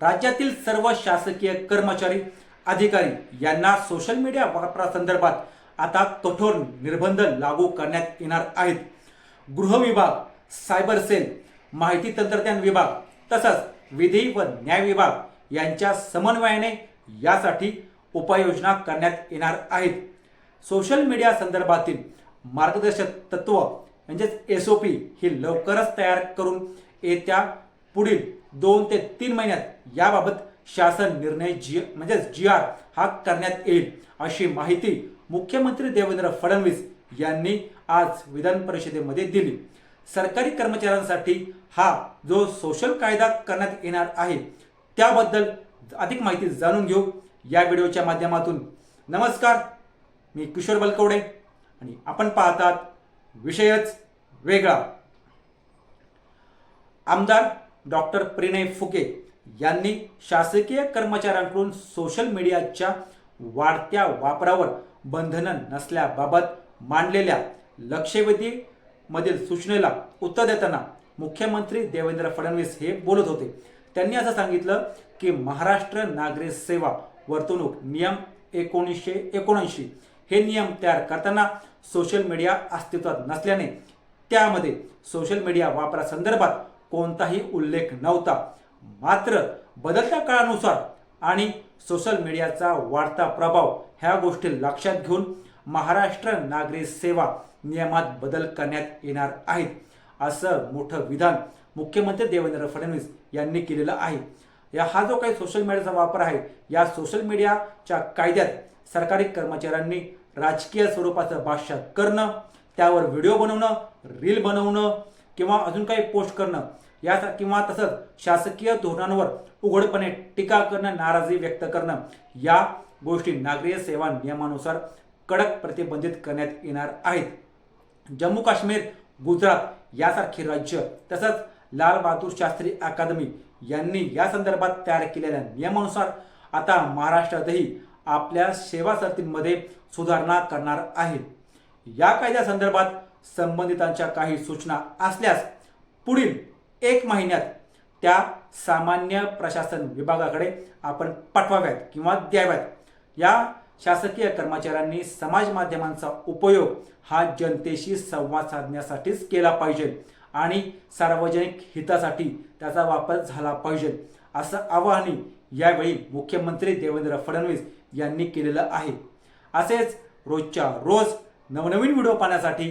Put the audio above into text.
राज्यातील सर्व शासकीय कर्मचारी अधिकारी यांना सोशल मीडिया वापरासंदर्भात आता कठोर निर्बंध लागू करण्यात येणार आहेत. गृह विभाग सायबर सेल माहिती तंत्रज्ञान विभाग तसंच विधी व न्याय विभाग यांच्या समन्वयाने यासाठी उपाययोजना करण्यात येणार आहेत. सोशल मीडिया संदर्भातील मार्गदर्शक तत्व म्हणजेच एस ओ पी ही लवकरच तयार करून येत्या पुढील दोन ते तीन महिन्यात याबाबत शासन निर्णय जी म्हणजेच जी आर हा करण्यात येईल अशी माहिती मुख्यमंत्री देवेंद्र फडणवीस यांनी आज विधान परिषदेमध्ये दिली. सरकारी कर्मचाऱ्यांसाठी हा जो सोशल कायदा करण्यात येणार आहे त्याबद्दल अधिक माहिती जाणून घेऊ. या व्हिडिओच्या माध्यमातून नमस्कार मी किशोर बलकवडे आणि आपण पाहतात विषयच वेगळा. आमदार डॉक्टर प्रणय फुके यांनी शासकीय कर्मचाऱ्यांकडून सोशल मीडियाच्या वाढत्या वापरावर बंधनं नसल्याबाबत मांडलेल्या लक्षवेधी मधील सूचनेला उत्तर देताना मुख्यमंत्री देवेंद्र फडणवीस हे बोलत होते. त्यांनी असं सांगितलं की महाराष्ट्र नागरिक सेवा वर्तणूक नियम एकोणीसशे एकोणऐंशी हे नियम तयार करताना सोशल मीडिया अस्तित्वात नसल्याने त्यामध्ये सोशल मीडिया वापरासंदर्भात कोणताही उल्लेख नव्हता. मात्र बदलत्या काळानुसार आणि सोशल मीडियाचा वाढता प्रभाव ह्या गोष्टी लक्षात घेऊन महाराष्ट्र नागरिक सेवा नियमात बदल करण्यात येणार आहेत असं मोठं विधान मुख्यमंत्री देवेंद्र फडणवीस यांनी केलेलं आहे. या हा जो काही सोशल मीडियाचा वापर आहे या सोशल मीडियाच्या कायद्यात सरकारी कर्मचाऱ्यांनी राजकीय स्वरूपाचं भाष्य करणं त्यावर व्हिडिओ बनवणं रील बनवणं किंवा अजून काही पोस्ट करणं या किंवा तसंच शासकीय धोरणांवर उघडपणे टीका करणं नाराजी व्यक्त करणं या गोष्टी नागरिक सेवा नियमानुसार कडक प्रतिबंधित करण्यात येणार आहेत. जम्मू काश्मीर गुजरात यासारखी राज्य तसंच लाल बहादूर शास्त्री अकादमी यांनी या संदर्भात तयार केलेल्या नियमानुसार आता महाराष्ट्रातही आपल्या सेवा सर्तींमध्ये सुधारणा करणार आहे. या कायद्यासंदर्भात संबंधितांच्या काही सूचना असल्यास पुढील एक महिन्यात त्या सामान्य प्रशासन विभागाकडे आपण पाठवाव्यात किंवा द्याव्यात. या शासकीय कर्मचाऱ्यांनी समाज माध्यमांचा उपयोग हा जनतेशी संवाद साधण्यासाठीच केला पाहिजे आणि सार्वजनिक हितासाठी त्याचा वापर झाला पाहिजे असं आवाहनही यावेळी मुख्यमंत्री देवेंद्र फडणवीस यांनी केलेलं आहे. असेच रोजच्या रोज नवनवीन व्हिडिओ पाहण्यासाठी